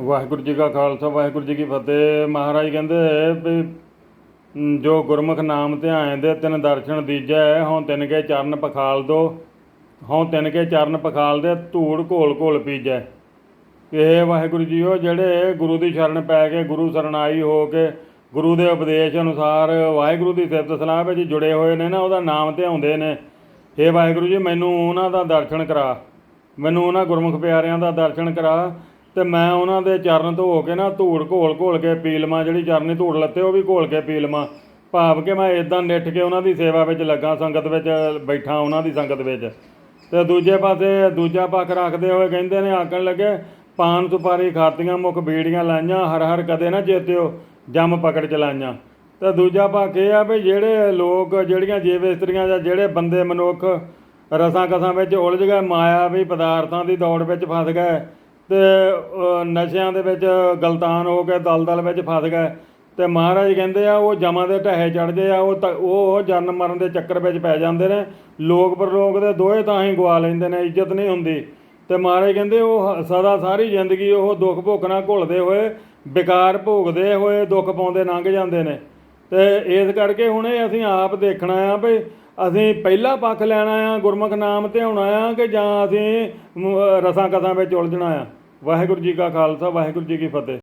ਵਾਹਿਗੁਰੂ ਜੀ ਕਾ ਖਾਲਸਾ, ਵਾਹਿਗੁਰੂ ਜੀ ਕੀ ਫਤਿਹ। ਮਹਾਰਾਜ ਕਹਿੰਦੇ ਵੀ ਜੋ ਗੁਰਮੁਖ ਨਾਮ ਧਿਆਏ ਦੇ, ਤਿੰਨ ਦਰਸ਼ਨ ਦੀਜੈ, ਹਉ ਤਿੰਨ ਕੇ ਚਰਨ ਪਖਾਲ ਦੋ। ਹਉ ਤਿਨ ਕੇ ਚਰਨ ਪਖਾਲ ਦੇ, ਧੂੜ ਘੋਲ ਘੋਲ ਪੀਜੈ। ਇਹ ਵਾਹਿਗੁਰੂ ਜੀਓ, ਜਿਹੜੇ ਗੁਰੂ ਦੀ ਸ਼ਰਨ ਪੈ ਕੇ, ਗੁਰੂ ਸਰਣਾਈ ਹੋ ਕੇ, ਗੁਰੂ ਦੇ ਉਪਦੇਸ਼ ਅਨੁਸਾਰ ਵਾਹਿਗੁਰੂ ਦੀ ਸਿਫਤ ਸਲਾਹ ਵਿੱਚ ਜੁੜੇ ਹੋਏ ਨੇ ਨਾ, ਉਹਦਾ ਨਾਮ ਧਿਆਉਂਦੇ ਨੇ। हे ਵਾਹਿਗੁਰੂ ਜੀ, ਮੈਨੂੰ ਉਹਨਾਂ ਦਾ ਦਰਸ਼ਨ ਕਰਾ। ਮੈਨੂੰ ਉਹਨਾਂ ਗੁਰਮੁਖ ਪਿਆਰਿਆਂ ਦਾ ਦਰਸ਼ਨ ਕਰਾ। ਤੇ ਮੈਂ ਉਹਨਾਂ ਦੇ ਚਰਨ ਧੋ ਕੇ ਨਾ ਧੂੜ ਘੋਲ ਘੋਲ ਕੇ ਪੀ ਲਵਾਂ ਜਿਹੜੀ ਚਰਨੀ ਧੂੜ ਲੱਤੇ, ਉਹ ਵੀ ਘੋਲ ਕੇ ਪੀ ਲਵਾਂ ਭਾਵ ਕਿ ਮੈਂ ਇਦਾਂ ਨਿੱਠ ਕੇ ਉਹਨਾਂ ਦੀ ਸੇਵਾ ਵਿੱਚ ਲੱਗਾ, ਸੰਗਤ ਵਿੱਚ ਬੈਠਾ ਉਹਨਾਂ ਦੀ ਸੰਗਤ ਵਿੱਚ। ਤੇ ਦੂਜੇ ਪਾਸੇ ਦੂਜਾ ਪੱਖ ਰੱਖਦੇ ਹੋਏ ਕਹਿੰਦੇ ਨੇ, ਆਖਣ ਲੱਗੇ, ਪਾਨ ਸੁਪਾਰੀ ਖਾਤੀਆਂ, ਮੁਖ ਬੀੜੀਆਂ ਲਾਈਆਂ, ਹਰ ਹਰ ਕਦੇ ਨਾ ਚੇਤਿਓ, ਜੰਮ ਪਕੜ ਚਲਾਈਆਂ। ਤੇ ਦੂਜਾ ਪੱਖ ਇਹ ਆ ਵੀ ਜਿਹੜੇ ਲੋਕ, ਜਿਹੜੀਆਂ ਜੀਵ ਇਸਤਰੀਆਂ ਜਾਂ ਜਿਹੜੇ ਬੰਦੇ ਮਨੁੱਖ ਰਸਾਂ ਕਸਾਂ ਵਿੱਚ ਉਲਝ ਗਏ, ਮਾਇਆ ਵੀ ਪਦਾਰਥਾਂ ਦੀ ਦੌੜ ਵਿੱਚ ਫਸ ਗਏ ਅਤੇ ਨਸ਼ਿਆਂ ਦੇ ਵਿੱਚ ਗਲਤਾਨ ਹੋ ਕੇ ਦਲਦਲ ਵਿੱਚ ਫਸ ਗਏ। ਅਤੇ ਮਹਾਰਾਜ ਕਹਿੰਦੇ ਆ, ਉਹ ਜਮਾਂ ਦੇ ਢਹੇ ਚੜਦੇ ਆ, ਉਹ ਤਾਂ- ਉਹ ਜਨਮ ਮਰਨ ਦੇ ਚੱਕਰ ਵਿੱਚ ਪੈ ਜਾਂਦੇ ਨੇ। ਲੋਕ ਪਰਲੋਕ ਦੇ ਦੋਹੇ ਤਾਂ ਹੀ ਗਵਾ ਲੈਂਦੇ ਨੇ, ਇੱਜ਼ਤ ਨਹੀਂ ਹੁੰਦੀ। ਤੇ ਮਹਾਰਾਜ ਕਹਿੰਦੇ, ਉਹ ਸਦਾ ਸਾਰੀ ਜ਼ਿੰਦਗੀ ਉਹ ਦੁੱਖ ਭੁੱਖ ਨਾਲ ਘੁਲਦੇ ਹੋਏ ਵਿਕਾਰ ਭੋਗਦੇ ਹੋਏ ਦੁੱਖ ਪਾਉਂਦੇ ਲੰਘ ਜਾਂਦੇ ਨੇ। ਤੇ ਇਸ ਕਰਕੇ ਹੁਣ ਇਹ ਅਸੀਂ ਆਪ ਦੇਖਣਾ ਆ ਵੀ ਅਸੀਂ ਪਹਿਲਾ ਪੱਖ ਲੈਣਾ ਆ, ਗੁਰਮੁਖ ਨਾਮ ਧਿਆਉਣਾ ਆ ਕਿ ਜਾਂ ਅਸੀਂ ਰਸਾਂ ਕਸਾਂ ਵਿੱਚ ਉਲਝਣਾ ਆ। ਵਾਹਿਗੁਰੂ ਜੀ ਕਾ ਖਾਲਸਾ, ਵਾਹਿਗੁਰੂ ਜੀ ਕੀ ਫਤਿਹ।